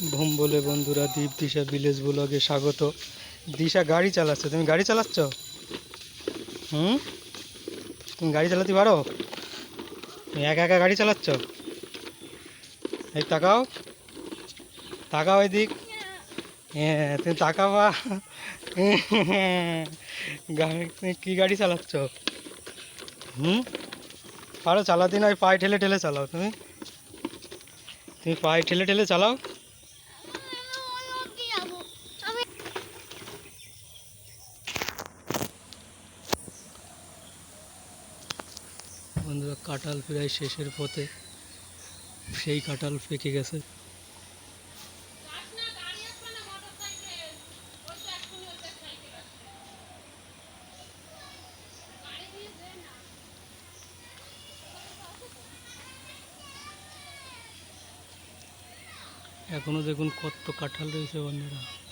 Vom বলে বন্ধুরা, দীপ দিশা village ব্লগে স্বাগত। দিশা গাড়ি চালাচ্ছে, তুমি গাড়ি চালাচ্ছ? হুম? তুমি গাড়ি চালাতে পারো? তুমি একা একা গাড়ি চালাচ্ছ? এই তাকাও। তাকাও এদিক। হ্যাঁ তুমি তাকাবা। গাড়ি, তুমি কী গাড়ি চালাচ্ছ? হুম? পারো, চালাতে না ওই পায়ে ঠেলে ঠেলে চালাও তুমি। তুমি পায়ে ঠেলে ঠেলে চালাও। বন্ধুরা, কাঁঠাল প্রায় শেষের পথে। সেই কাঁঠাল পেকে গেছে। এখনও দেখুন কত কাঁঠাল রয়েছে বন্ধুরা।